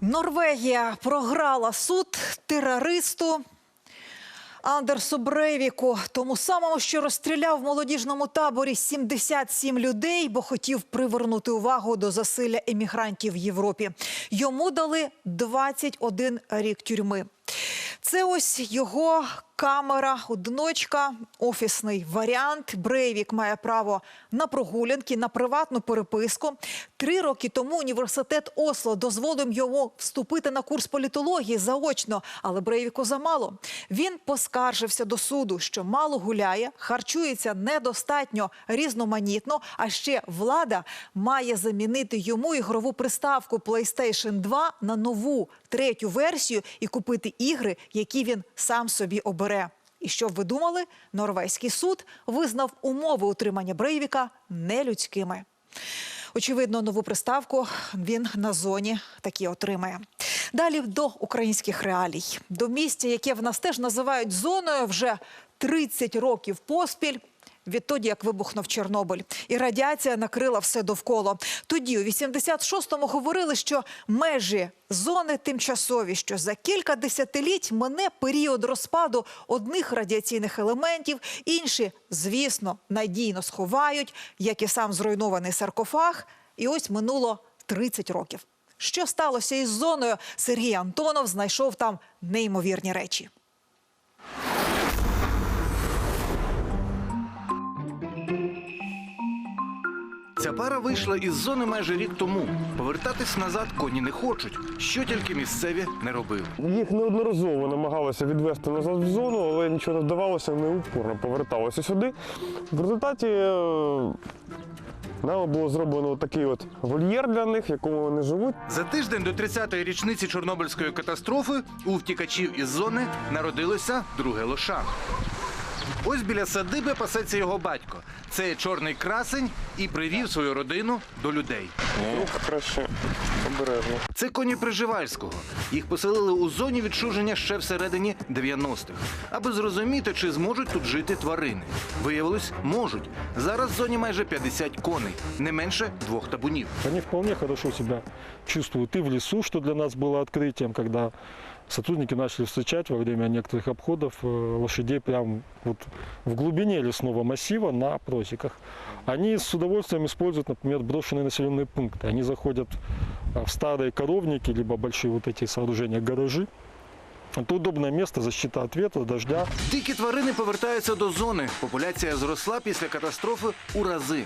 Норвегія програла суд терористу Андерсу Брейвіку, тому самому, що розстріляв в молодіжному таборі 77 людей, бо хотів привернути увагу до засилля емігрантів в Європі. Йому дали 21 рік тюрми. Це ось його камера, одиночка, офісний варіант. Брейвік має право на прогулянки, на приватну переписку. Три роки тому університет Осло дозволив йому вступити на курс політології заочно, але Брейвіку замало. Він поскаржився до суду, що мало гуляє, харчується недостатньо різноманітно. А ще влада має замінити йому ігрову приставку PlayStation 2 на нову третю версію і купити ігри, які він сам собі обере. І що б ви думали, норвезький суд визнав умови утримання Брейвіка нелюдськими. Очевидно, нову приставку він на зоні такі отримає. Далі до українських реалій. До місця, яке в нас теж називають зоною вже 30 років поспіль. Відтоді, як вибухнув Чорнобиль, і радіація накрила все довкола. Тоді, у 86-му, говорили, що межі зони тимчасові, що за кілька десятиліть мине період розпаду одних радіаційних елементів, інші, звісно, надійно сховають, як і сам зруйнований саркофаг. І ось минуло 30 років. Що сталося із зоною? Сергій Антонов знайшов там неймовірні речі. Ця пара вийшла із зони майже рік тому. Повертатись назад коні не хочуть, що тільки місцеві не робили. Їх неодноразово намагалися відвести назад в зону, але нічого не вдавалося, вони упорно поверталися сюди. В результаті е, нами було зроблено такий от вольєр для них, в якому вони живуть. За тиждень до 30-ї річниці Чорнобильської катастрофи у втікачів із зони народилося друге лоша. Ось біля садиби пасеться його батько. Це чорний красень і привів свою родину до людей. Ну, краще обережно. Це коні Приживальського. Їх поселили у зоні відчуження ще всередині 90-х, аби зрозуміти, чи зможуть тут жити тварини. Виявилось, можуть. Зараз в зоні майже 50 коней, не менше двох табунів. Они вполне хорошо себя чувствуют и в лесу, что для нас было открытием, когда сотрудники начали встречать во время некоторых обходов э, лошадей прямо вот в глубине лесного массива на просеках. Они с удовольствием используют, например, брошенные населенные пункты. Они заходят э, в старые коровники, либо большие вот эти сооружения, гаражи. Это удобное место, защита от ветра, дождя. Дикі тварини повертаються до зони. Популяція зросла після катастрофи у рази.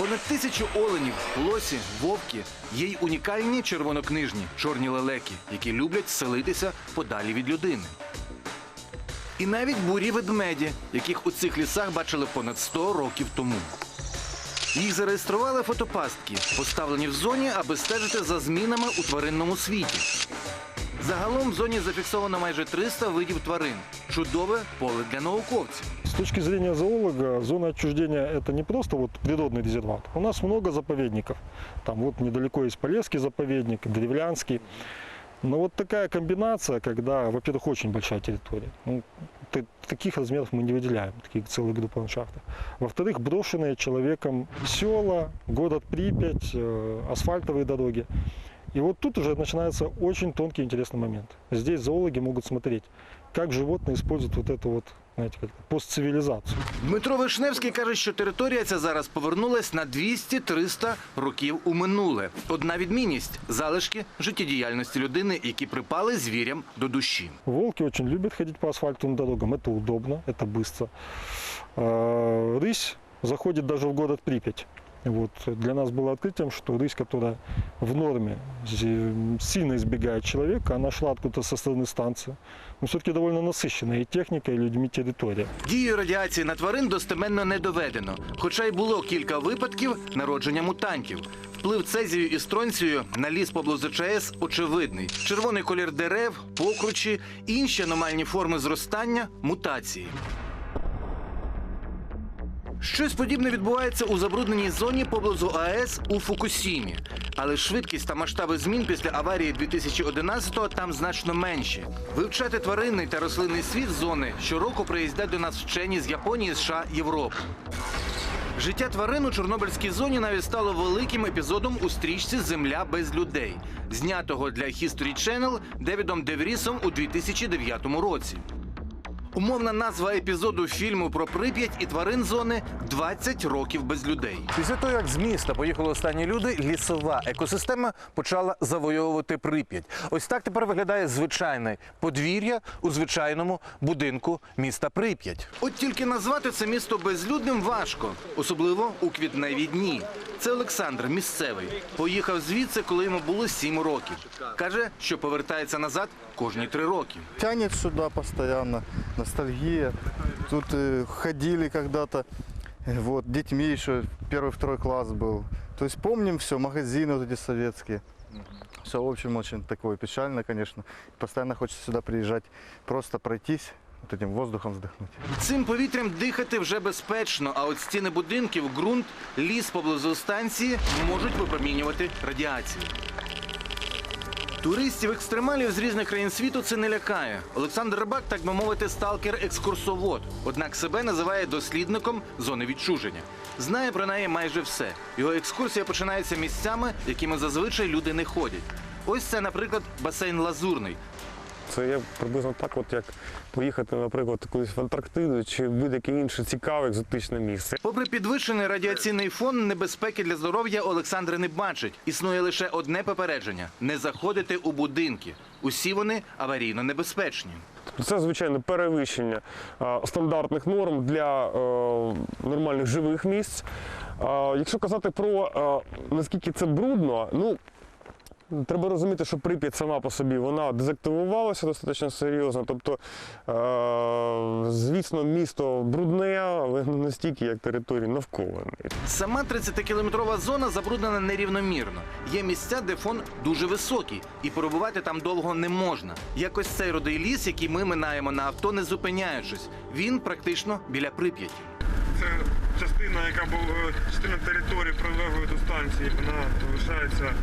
Понад тисячу оленів, лосі, вовки, є й унікальні червонокнижні чорні лелеки, які люблять селитися подалі від людини. І навіть бурі ведмеді, яких у цих лісах бачили понад 100 років тому. Їх зареєстрували фотопастки, поставлені в зоні, аби стежити за змінами у тваринному світі. Загалом в зоні зафіксовано майже 300 видів тварин. Чудове поле для науковців. Точки зрения зоолога, зона отчуждения – это не просто вот природный резерват. У нас много заповедников. Там вот недалеко есть Полесский заповедник, Древлянский. Но вот такая комбинация, когда, во-первых, очень большая территория. Ну, таких размеров мы не выделяем, таких целых групп ландшафтов. Во-вторых, брошенные человеком села, город Припять, э, асфальтовые дороги. И вот тут уже начинается очень тонкий интересный момент. Здесь зоологи могут смотреть, как животные используют вот эту вот, знаете, как постцивилизацию. Дмитро Вишневський каже, що територія ця зараз повернулась на 200-300 років у минуле. Одна відмінність залишки життєдіяльності людини, які припали звірям до душі. Волки очень любят ходить по асфальтовым дорогам. Это удобно, это быстро. А, Рысь заходит даже в город Припять. Вот. Для нас было открытием, что рысь, которая в норме зи- сильно избегает человека, она шла откуда-то со стороны станции. Но все-таки довольно насыщенная и техника, и людьми территория. Дію радіації на тварин достеменно не доведено, хоча й було кілька випадків народження мутантів. Вплив цезію і стронцію на ліс поблизу ЧАЕС очевидний. Червоний колір дерев, покручі, інші аномальні форми зростання, мутації. Щось подібне відбувається у забрудненій зоні поблизу АЕС у Фукусімі. Але швидкість та масштаби змін після аварії 2011-го там значно менші. Вивчати тваринний та рослинний світ зони щороку приїздять до нас вчені з Японії, США, Європи. Життя тварин у Чорнобильській зоні навіть стало великим епізодом у стрічці Земля без людей, знятого для History Channel Девідом Деврісом у 2009 році. Умовна назва епізоду фільму про Прип'ять і тварин зони «20 років без людей. Після того, як з міста поїхали останні люди, лісова екосистема почала завойовувати Прип'ять. Ось так тепер виглядає звичайне подвір'я у звичайному будинку міста Прип'ять. От тільки назвати це місто безлюдним важко, особливо у квітневі дні. Це Олександр, місцевий. Поїхав звідси, коли йому було 7 років. Каже, що повертається назад кожні три роки. Тянет сюда постоянно, ностальгия. Тут э, ходили когда-то, э, вот, детьми еще, первый-второй класс был. То есть помним все, магазины вот эти советские. Все, в общем, очень такое печально, конечно. Постоянно хочется сюда приезжать, просто пройтись, вот этим воздухом вздохнуть. Цим повітрям дихати вже безпечно, а от стіни будинків, ґрунт, ліс поблизу станції можуть випромінювати радіацію. Туристів, екстремалів з різних країн світу це не лякає. Олександр Рибак, так би мовити, сталкер-екскурсовод. Однак себе називає дослідником зони відчуження. Знає про неї майже все. Його екскурсія починається місцями, якими зазвичай люди не ходять. Ось це, наприклад, басейн Лазурний. Це є приблизно так, от як поїхати, наприклад, кудись в Антарктиду чи будь-яке інше цікаве екзотичне місце. Попри підвищений радіаційний фон, небезпеки для здоров'я Олександр не бачить. Існує лише одне попередження: не заходити у будинки. Усі вони аварійно небезпечні. Це звичайно перевищення стандартних норм для е, нормальних живих місць. Якщо казати про е, наскільки це брудно, ну. Треба розуміти, що Прип'ять сама по собі вона дезактивувалася достатньо серйозно. Тобто, е, звісно, місто брудне, але не настільки, як території навколо. Сама 30-кілометрова зона забруднена нерівномірно. Є місця, де фон дуже високий, і перебувати там довго не можна. Якось цей родий ліс, який ми минаємо на авто, не зупиняючись. Він практично біля Прип'яті. Це частина, яка була частина території прилеглої до станції, вона залишається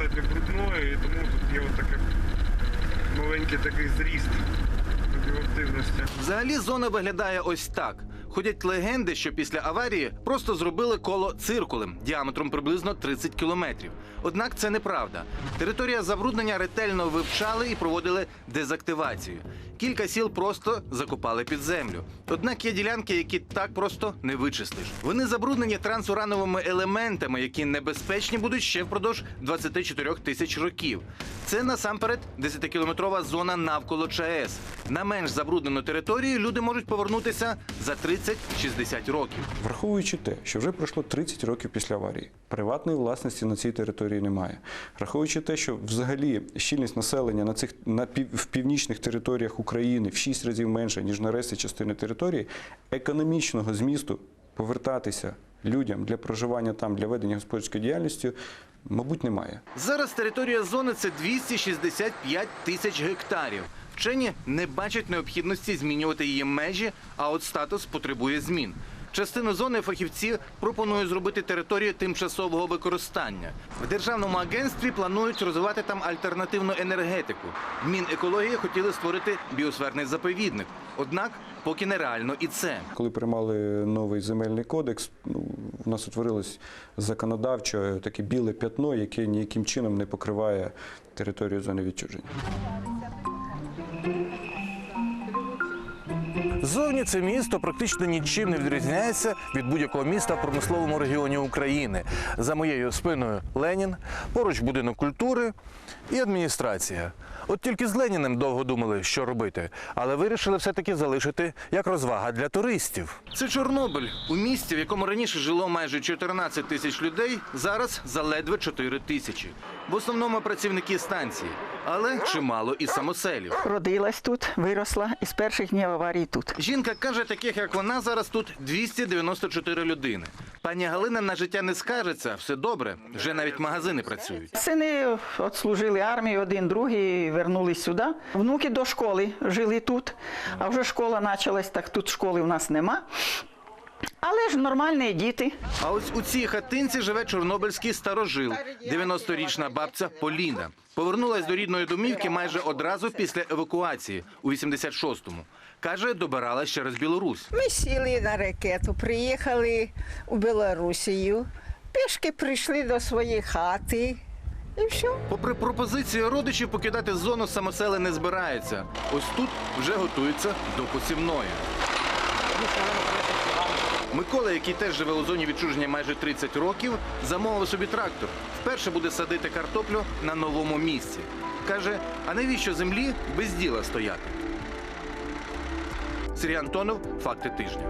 достатньо брудною, і тому тут є отаке маленький такий зріст радіоактивності. Взагалі зона виглядає ось так. Ходять легенди, що після аварії просто зробили коло циркулем діаметром приблизно 30 кілометрів. Однак це неправда. Територія забруднення ретельно вивчали і проводили дезактивацію. Кілька сіл просто закопали під землю. Однак є ділянки, які так просто не вичистиш. Вони забруднені трансурановими елементами, які небезпечні будуть ще впродовж 24 тисяч років. Це насамперед 10-кілометрова зона навколо ЧАЕС. На менш забруднену територію люди можуть повернутися за 30-60 років. Враховуючи те, що вже пройшло 30 років після аварії, приватної власності на цій території немає. Враховуючи те, що взагалі щільність населення на цих на пів, в північних територіях України в 6 разів менше, ніж на решті частини території, економічного змісту повертатися людям для проживання там, для ведення господарської діяльності, мабуть, немає. Зараз територія зони це 265 тисяч гектарів. Вчені не бачать необхідності змінювати її межі, а от статус потребує змін. Частину зони фахівці пропонують зробити територію тимчасового використання. В державному агентстві планують розвивати там альтернативну енергетику. В Мінекології хотіли створити біосферний заповідник. Однак поки нереально і це. Коли приймали новий земельний кодекс, ну, у нас утворилось законодавчо таке біле п'ятно, яке ніяким чином не покриває територію зони відчуження. Зовні це місто практично нічим не відрізняється від будь-якого міста в промисловому регіоні України. За моєю спиною Ленін, поруч будинок культури і адміністрація. От тільки з Леніним довго думали, що робити, але вирішили все-таки залишити як розвага для туристів. Це Чорнобиль у місті, в якому раніше жило майже 14 тисяч людей, зараз заледве 4 тисячі. В основному працівники станції, але чимало і самоселів. Родилась тут, виросла і з перших днів аварії тут. Жінка каже, таких як вона зараз тут 294 людини. Пані Галина на життя не скажеться, все добре. Вже навіть магазини працюють. Сини отслужили армію, один, другий, вернулись сюди. Внуки до школи жили тут, а вже школа почалась, так тут школи у нас нема. Але ж нормальні діти. А ось у цій хатинці живе чорнобильський старожил, 90-річна бабця Поліна. Повернулась до рідної домівки майже одразу після евакуації у 86-му. Каже, добиралась через Білорусь. Ми сіли на ракету, приїхали у Білорусію, пішки прийшли до своєї хати і все. Попри пропозиції родичів, покидати зону самосели не збирається. Ось тут вже готується до посівної. Микола, який теж живе у зоні відчуження майже 30 років, замовив собі трактор. Вперше буде садити картоплю на новому місці. Каже, а навіщо землі без діла стояти? Сергій Антонов, факти тижня.